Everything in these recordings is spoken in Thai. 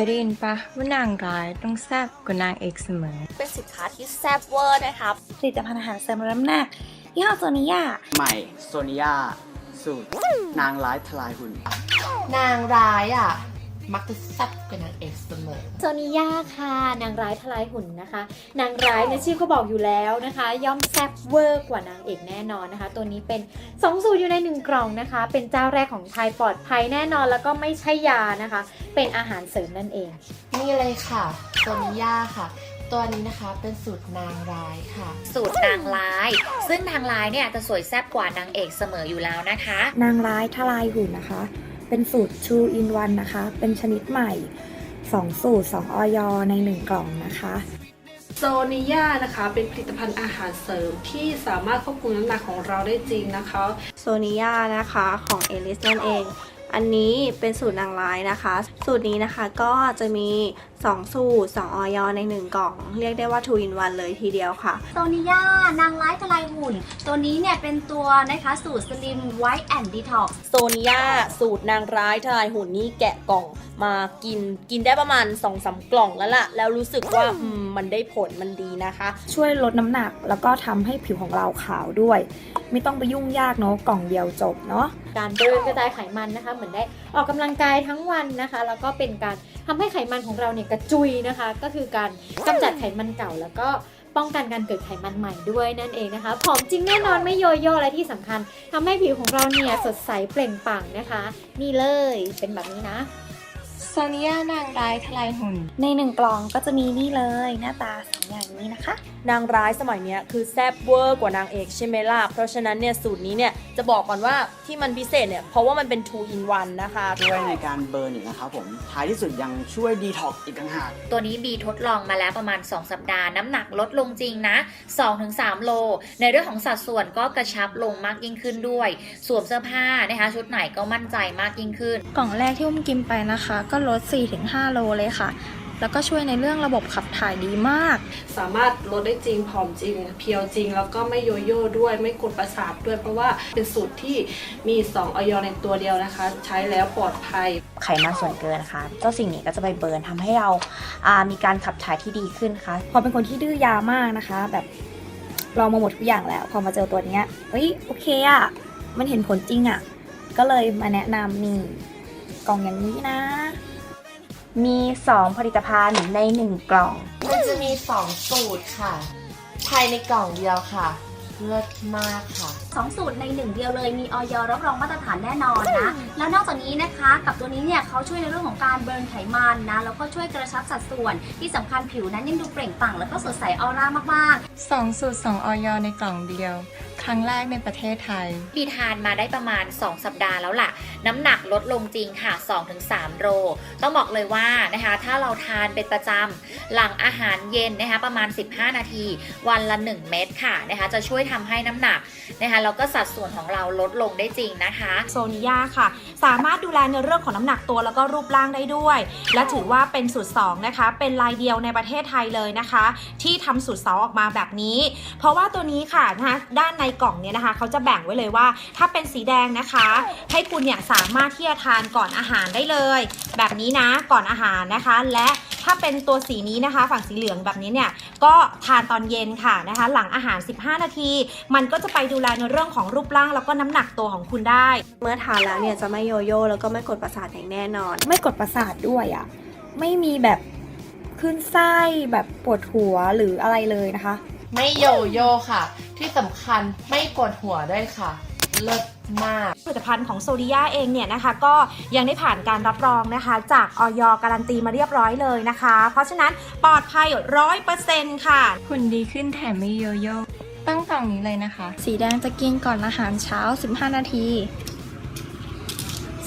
ยได้ยินปะว่านางร้ายต้องแซ่บกว่านางเอกเสมอ เป็นสินค้าที่แซ่บเวอร์นะครับผลิตภัณฑ์อาหารเสริมลดน้ำหนักยี่ห้อโซนิยาใหม่โซนิยาสูตร นางร้ายทลายหุ่น นางร้ายอะ มักจะแซ่บกว่านางเอกเสมอโซนิยาค่ะ นางร้ายทลายหุ่นนะคะ นางร้ายในชื่อก็บอกอยู่แล้วนะคะ ย่อมแซ่บเวอร์กว่านางเอกแน่นอนนะคะ ตัวนี้เป็น2สูตรอยู่ใน 1 กล่องนะคะ เป็นเจ้าแรกของไทยปลอดภัยแน่นอนแล้วก็ไม่ใช่ยานะคะ เป็นอาหารเสริมนั่นเอง นี่เลยค่ะโซนิยาค่ะตัวนี้นะคะเป็นสูตรนางร้ายค่ะ สูตรนางร้าย ซึ่งนางร้ายเนี่ยจะสวยแซ่บกว่านางเอกเสมออยู่แล้วนะคะ นางร้ายทลายหุ่นนะคะ เป็นสูตร True in One นะคะ เป็นชนิดใหม่ 2 สูตร 2 ออยใน 1 กล่องนะคะโซนิยานะคะ เป็นผลิตภัณฑ์อาหารเสริมที่สามารถควบคุมน้ำหนักของเราได้จริงนะคะโซนิยานะคะของเอลิสนั่นเอง อันนี้เป็นสูตรนางร้ายนะคะ สูตรนี้นะคะก็จะมี2 สูตร 2 ออยใน 1 กล่อง เรียกได้ว่า 2 in 1 เลยทีเดียวค่ะ โซนิยานางร้ายทลายหุ่น ตัวนี้เนี่ยเป็นตัวนะคะสูตร Slim White and Detox โซนิยาสูตรนางร้ายทลายหุ่นนี่แกะกล่องมากินกินได้ประมาณ2อสกล่องแล้วล่ะ แล้วรู้สึกว่าอืมมันได้ผลมันดีนะคะ ช่วยลดน้ำหนักแล้วก็ทำให้ผิวของเราขาวด้วย ไม่ต้องไปยุ่งยากเนาะกล่องเดียวจบเนาะการเบิร์นกระจายไขมันนะคะ เหมือนได้ออกกำลังกายทั้งวันนะคะ แล้วก็เป็นการ ทำให้ไขมันของเราเนี่ยกระจุยนะคะ ก็คือการกำจัดไขมันเก่าแล้วก็ป้องกันการเกิดไขมันใหม่ด้วยนั่นเองนะคะผอมจริงแน่นอนไม่โยโย่และที่สำคัญทำให้ผิวของเราเนี่ยสดใสเปล่งปลั่งนะคะ นี่เลยเป็นแบบนี้นะ โซนิยานางร้ายทลายหุ่น ใน1กล่องก็จะมีนี่เลยหน้าตาสองอย่างนี้นะคะ นางร้ายสมัยเนี้ยคือแซบเวอร์กว่านางเอกใช่ไหมล่ะ เพราะฉะนั้นเนี่ยสูตรนี้เนี่ยจะบอกก่อนว่าที่มันพิเศษเนี่ยเพราะว่ามันเป็น2 in 1นะคะ ช่วยในการเบิร์นอีกนะครับผม ท้ายที่สุดยังช่วยดีท็อกอีกต่างหาก ตัวนี้บีทดลองมาแล้วประมาณ 2 สัปดาห์ น้ำหนักลดลงจริงนะ 2-3 โล ในเรื่องของสัดส่วนก็กระชับลงมากยิ่งขึ้นด้วย สวมเสื้อผ้านะคะชุดไหนก็มั่นใจมากยิ่งขึ้น กล่องแรกที่อุ้มกินไปนะคะก็ลด 4-5 โลเลยค่ะ แล้วก็ช่วยในเรื่องระบบขับถ่ายดีมาก สามารถลดได้จริงผอมจริง เพียวจริง แล้วก็ไม่โยโย่ด้วยไม่กดประสาทด้วยเพราะว่าเป็นสูตรที่มี 2 ออยในตัวเดียวนะคะ ใช้แล้วปลอดภัย ไขมันส่วนเกินนะคะ เจ้าสิ่งนี้ก็จะไปเบิร์นทำให้เราอ่ามีการขับถ่ายที่ดีขึ้นค่ะ พอเป็นคนที่ดื้อยามากนะคะ แบบลองมาหมดทุกอย่างแล้ว พอมาเจอตัวเนี้ยเฮ้ยโอเคอะมันเห็นผลจริงอะก็เลยมาแนะนำนี่ กล่องอย่างนี้นะ มี 2 ผลิตภัณฑ์ใน 1 กล่อง มันจะมี 2 สูตรค่ะ ภายในกล่องเดียวค่ะ เลิศมากค่ะ 2 สูตรในหนึ่งเดียวเลยมีออยรับรองมาตรฐานแน่นอนนะ แล้วนอกจากนี้นะคะ กับตัวนี้เนี่ยเขาช่วยในเรื่องของการเบิร์นไขมันนะ แล้วก็ช่วยกระชับสัดส่วน ที่สำคัญผิวนั้นยังดูเปล่งปลั่งแล้วก็สดใสออร่ามากๆ 2 สูตร 2 ออยในกล่องเดียว ครั้งแรกในประเทศไทย บีทานมาได้ประมาณ 2 สัปดาห์แล้วล่ะ น้ำหนักลดลงจริงค่ะ 2-3 โล ต้องบอกเลยว่านะคะ ถ้าเราทานเป็นประจำหลังอาหารเย็นนะคะประมาณ 15 นาที วันละ 1 เม็ดค่ะนะคะจะช่วยทำให้น้ำหนักนะคะแล้วก็สัดส่วนของเราลดลงได้จริงนะคะโซนิยาค่ะ สามารถดูแลในเรื่องของน้ำหนักตัวแล้วก็รูปร่างได้ด้วย และถือว่าเป็นสูตร2นะคะ เป็นลายเดียวในประเทศไทยเลยนะคะ ที่ทำสูตร2ออกมาแบบนี้ เพราะว่าตัวนี้ค่ะนะคะด้านในกล่องเนี่ยนะคะเขาจะแบ่งไว้เลยว่า ถ้าเป็นสีแดงนะคะ ให้คุณเนี่ยสามารถที่จะทานก่อนอาหารได้เลย แบบนี้นะก่อนอาหารนะคะ และถ้าเป็นตัวสีนี้นะคะ ฝั่งสีเหลืองแบบนี้เนี่ยก็ทานตอนเย็นค่ะนะคะ หลังอาหาร 15 นาที มันก็จะไปดูแลในเรื่องของรูปร่างแล้วก็น้ำหนักตัวของคุณได้ เมื่อทานแล้วเนี่ยจะไม่โยโย่แล้วก็ไม่กดประสาทอย่างแน่นอน ไม่กดประสาทด้วยอะไม่มีแบบขึ้นไส้แบบปวดหัวหรืออะไรเลยนะคะ ไม่โยโย่ค่ะ ที่สำคัญไม่ปวดหัวด้วยค่ะ เลิศมาก ผลิตภัณฑ์ของโซดิยาเองเนี่ยนะคะ ก็ยังได้ผ่านการรับรองนะคะ จากออยการันตีมาเรียบร้อยเลยนะคะ เพราะฉะนั้นปลอดภัยร้อยเปอร์เซ็นต์ค่ะ หุ่นดีขึ้นแถมไม่โยโย่ต้องกล่องนี้เลยนะคะ สีแดงจะกินก่อนอาหารเช้า 15 นาที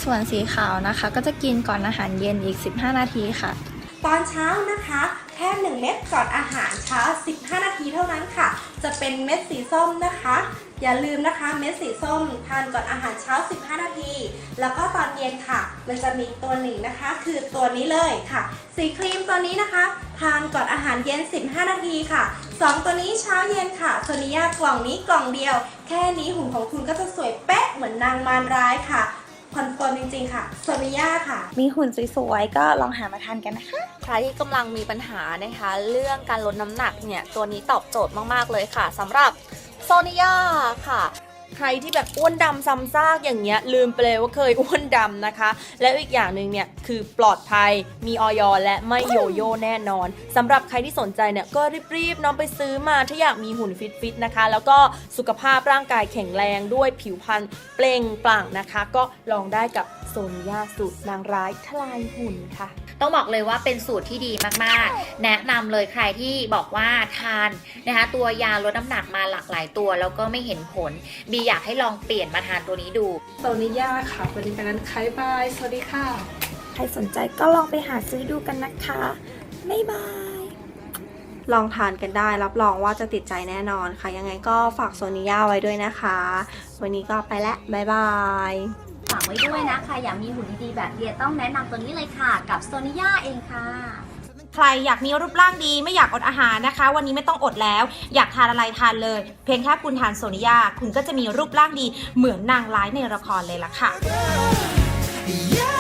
ส่วนสีขาวนะคะ ก็จะกินก่อนอาหารเย็นอีก 15 นาทีค่ะ ตอนเช้านะคะ แค่ 1 เม็ดก่อนอาหารเช้า 15 นาทีเท่านั้นค่ะ จะเป็นเม็ดสีส้มนะคะ อย่าลืมนะคะเม็ดสีส้มทานก่อนอาหารเช้า 15 นาที แล้วก็ตอนเย็นค่ะ มันจะมีตัวหนึ่งนะคะ คือตัวนี้เลยค่ะ สีครีมตัวนี้นะคะ ทานก่อนอาหารเย็น 15 นาทีค่ะ 2 ตัวนี้เช้าเย็นค่ะโซนิยากล่องนี้กล่องเดียว แค่นี้หุ่นของคุณก็จะสวยเป๊ะเหมือนนางมารร้ายค่ะ คอนเฟิร์มจริงๆค่ะโซนิยาค่ะ มีหุ่นสวยๆ ก็ลองหามาทานกันนะคะ ใครที่กำลังมีปัญหานะคะ เรื่องการลดน้ำหนักเนี่ย ตัวนี้ตอบโจทย์มากๆเลยค่ะสำหรับโซนิยาค่ะ ใครที่แบบอ้วนดำซ้ำซากอย่างเงี้ยลืมไปเลยว่าเคยอ้วนดำนะคะ แล้วอีกอย่างหนึ่งเนี่ยคือปลอดภัยมีออยและไม่โยโย่แน่นอนสำหรับใครที่สนใจเนี่ยก็รีบๆน้องไปซื้อมาถ้าอยากมีหุ่นฟิตๆนะคะ แล้วก็สุขภาพร่างกายแข็งแรงด้วยผิวพรรณเปล่งปลั่งนะคะ ก็ลองได้กับ โซนิยาสูตรนางร้ายทลายหุ่นค่ะ ต้องบอกเลยว่าเป็นสูตรที่ดีมากๆ แนะนำเลยใครที่บอกว่าทานนะคะตัวยาลดน้ำหนักมาหลากหลายตัวแล้วก็ไม่เห็นผล บีอยากให้ลองเปลี่ยนมาทานตัวนี้ดูโซนิยาค่ะบริการขายบาย สวัสดีค่ะ ใครสนใจก็ลองไปหาซื้อดูกันนะคะบ๊ายบายลองทานกันได้รับรองว่าจะติดใจแน่นอนค่ะ ยังไงก็ฝากโซนิยาไว้ด้วยนะคะ วันนี้ก็ไปแล้ว บ๊ายบาย ฝากไว้ด้วยนะคะอยากมีหุ่นดีๆแบบเดียต้องแนะนำตัวนี้เลยค่ะ กับโซนิยาเองค่ะ ใครอยากมีรูปร่างดีไม่อยากอดอาหารนะคะ วันนี้ไม่ต้องอดแล้ว อยากทานอะไรทานเลย เพียงแค่คุณทานโซนิยาคุณก็จะมีรูปร่างดีเหมือนนางร้ายในละครเลยล่ะค่ะ yeah.